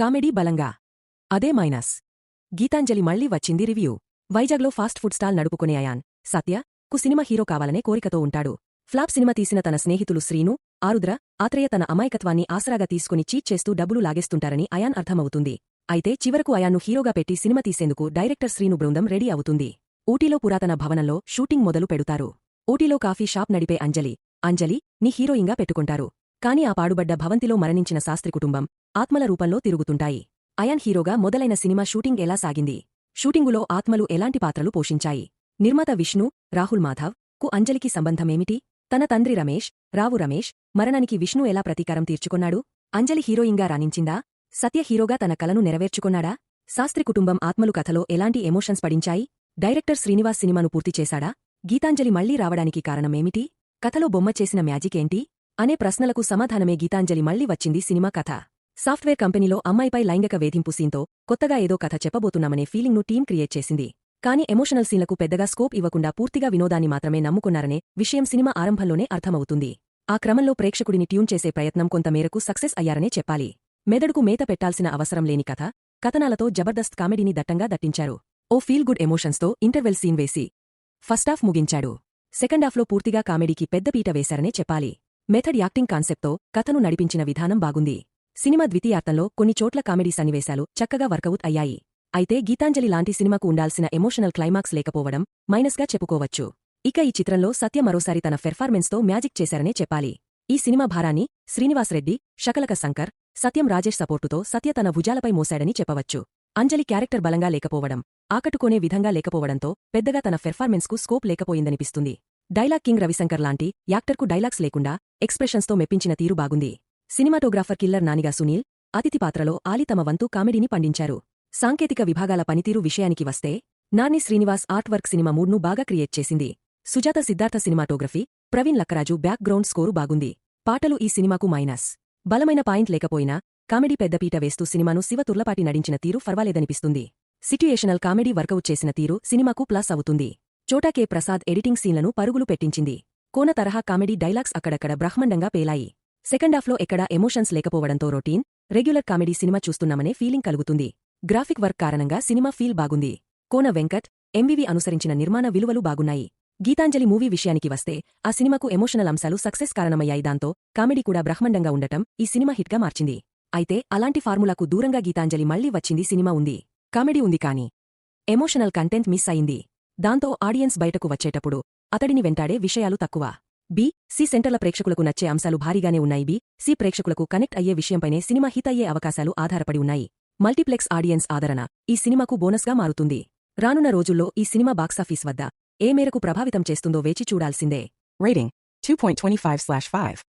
Comedy బలంగా. అదే minus. Gitanjali మళ్ళీ వచ్చింది రివ్యూ. వైజాగ్లో ఫాస్ట్ ఫుడ్ స్టాల్ నడుపుకునే అయాన్. సత్య కు సినిమా హీరో కావాలనే కోరికతో ఉంటాడు. ఫ్లాప్ సినిమా తీసిన తన స్నేహితులు శ్రీను ఆరుద్ర ఆత్రేయ తన అమాయకత్వాన్ని ఆసరాగా తీసుకుని చీట్ చేస్తూ డబ్బులు లాగేస్తుంటారని అయాన్ అర్థమవుతుంది. అయితే చివరకు అయాన్ను హీరోగా పెట్టి సినిమా తీసేందుకు డైరెక్టర్ శ్రీను బృందం రెడీ అవుతుంది. ఊటీలో పురాతన భవనంలో షూటింగ్ మొదలు పెడుతారు. ఊటీలో కాఫీ షాప్ నడిపే అంజలి. అంజలి నీ హీరోయింగా పెట్టుకుంటారు. కాని ఆ పాడుబడ్డ భవంతిలో మరణించిన శాస్త్రి కుటుంబం ఆత్మల రూపంలో తిరుగుతుంటాయి. అయాన్ హీరోగా మొదలైన సినిమా షూటింగ్ ఎలా సాగింది? షూటింగులో ఆత్మలు ఎలాంటి పాత్రలు పోషించాయి? నిర్మాత విష్ణు రాహుల్ మాధవ్కు అంజలికి సంబంధమేమిటి? తన తండ్రి రమేష్ రావు రమేష్ మరణానికి విష్ణు ఎలా ప్రతీకారం తీర్చుకొన్నాడు? అంజలి హీరోయింగా రాణించిందా? సత్య హీరోగా తన కలను నెరవేర్చుకున్నాడా? శాస్త్రి కుటుంబం ఆత్మలు కథలో ఎలాంటి ఎమోషన్స్ పడించాయి? డైరెక్టర్ శ్రీనివాస్ సినిమాను పూర్తి చేశాడా? గీతాంజలి మళ్ళీ రావడానికి కారణమేమిటి? కథలో బొమ్మ చేసిన మ్యాజిక్ ఏంటి? అనే ప్రశ్నలకు సమాధానమే గీతాంజలి మళ్ళీ వచ్చింది సినిమా కథ. సాఫ్ట్వేర్ కంపెనీలో అమ్మాయిపై లైంగిక వేధింపు సీన్తో కొత్తగా ఏదో కథ చెప్పబోతున్నామనే ఫీలింగ్ను టీం క్రియేట్ చేసింది. కానీ ఎమోషనల్ సీన్లకు పెద్దగా స్కోప్ ఇవ్వకుండా పూర్తిగా వినోదాన్ని మాత్రమే నమ్ముకున్నారనే విషయం సినిమా ఆరంభంలోనే అర్థమవుతుంది. ఆ క్రమంలో ప్రేక్షకుడిని ట్యూన్ చేసే ప్రయత్నం కొంతమేరకు సక్సెస్ అయ్యారనే చెప్పాలి. మెదడుకు మేత పెట్టాల్సిన అవసరం లేని కథ కథనాలతో జబర్దస్త్ కామెడీని దట్టంగా దట్టించారు. ఓ ఫీల్ గుడ్ ఎమోషన్స్తో ఇంటర్వెల్ సీన్ వేసి ఫస్టాఫ్ ముగించాడు. సెకండాఫ్లో పూర్తిగా కామెడీకి పెద్దపీట వేశారనే చెప్పాలి. మెథడ్ యాక్టింగ్ కాన్సెప్ట్తో కథను నడిపించిన విధానం బాగుంది. సినిమా ద్వితీయార్థంలో కొన్ని చోట్ల కామెడీ సన్నివేశాలు చక్కగా వర్కౌట్ అయ్యాయి. అయితే గీతాంజలి లాంటి సినిమాకు ఉండాల్సిన ఎమోషనల్ క్లైమాక్స్ లేకపోవడం మైనస్గా చెప్పుకోవచ్చు. ఇక ఈ చిత్రంలో సత్య మరోసారి తన పెర్ఫార్మెన్స్తో మ్యాజిక్ చేశారనే చెప్పాలి. ఈ సినిమా భారాన్ని శ్రీనివాస్ రెడ్డి శకలక శంకర్ సత్యం రాజేష్ సపోర్టుతో సత్య తన భుజాలపై మోశాడని చెప్పవచ్చు. అంజలి క్యారెక్టర్ బలంగా లేకపోవడం ఆకట్టుకునే విధంగా లేకపోవడంతో పెద్దగా తన పెర్ఫార్మెన్స్కు స్కోప్ లేకపోయిందనిపిస్తుంది. డైలాగ్ కింగ్ రవిశంకర్ లాంటి యాక్టర్కు డైలాగ్స్ లేకుండా ఎక్స్ప్రెషన్స్తో మెప్పించిన తీరు బాగుంది. సినిమాటోగ్రాఫర్ కిల్లర్ నానిగా సునీల్ అతిథి పాత్రలో ఆలి తమ వంతు కామెడీని పండించారు. సాంకేతిక విభాగాల పనితీరు విషయానికి వస్తే Nani Srinivas art work cinema మూడ్ను బాగా క్రియేట్ చేసింది. Sujatha Siddhartha cinematography Praveen Lakkaraju background score బాగుంది. పాటలు ఈ సినిమాకు మైనస్. బలమైన పాయింట్ లేకపోయినా కామెడీ పెద్దపీట వేస్తూ సినిమాను శివ తుర్లపాటి నడించిన తీరు ఫర్వాలేదనిపిస్తుంది. సిట్యుయేషనల్ కామెడీ వర్కౌట్ చేసిన తీరు సినిమాకు ప్లస్ అవుతుంది. చోటా కె ప్రసాద్ ఎడిటింగ్ సీన్లను పరుగులు పెట్టించింది. కోన తరహా కామెడీ డైలాగ్స్ అక్కడక్కడ బ్రహ్మండంగా పేలాయి. సెకండాఫ్లో ఎక్కడా ఎమోషన్స్ లేకపోవడంతో రొటీన్ రెగ్యులర్ కామెడీ సినిమా చూస్తున్నామనే ఫీలింగ్ కలుగుతుంది. గ్రాఫిక్ వర్క్ కారణంగా సినిమా ఫీల్ బాగుంది. కోన వెంకట్ ఎంవివి అనుసరించిన నిర్మాణ విలువలు బాగున్నాయి. గీతాంజలి మూవీ విషయానికి వస్తే ఆ సినిమాకు ఎమోషనల్ అంశాలు సక్సెస్ కారణమయ్యాయి. దాంతో కామెడీ కూడా బ్రహ్మండంగా ఉండటం ఈ సినిమా హిట్గా మార్చింది. అయితే అలాంటి ఫార్ములాకు దూరంగా గీతాంజలి మళ్ళీ వచ్చింది సినిమా ఉంది. కామెడీ ఉంది కాని ఎమోషనల్ కంటెంట్ మిస్ అయింది. దాంతో ఆడియన్స్ బయటకు వచ్చేటప్పుడు అతడిని వెంటాడే విషయాలు తక్కువ. బి సి సెంటర్ల ప్రేక్షకులకు నచ్చే అంశాలు భారీగానే ఉన్నాయి. బి సి ప్రేక్షకులకు కనెక్ట్ అయ్యే విషయంపైనే సినిమా హిట్ అయ్యే అవకాశాలు ఆధారపడి ఉన్నాయి. మల్టీప్లెక్స్ ఆడియన్స్ ఆదరణ ఈ సినిమాకు బోనస్గా మారుతుంది. రానున్న రోజుల్లో ఈ సినిమా బాక్సాఫీస్ వద్ద ఏ మేరకు ప్రభావితం చేస్తుందో వేచి చూడాల్సిందే. Rating 2.25 slash 5.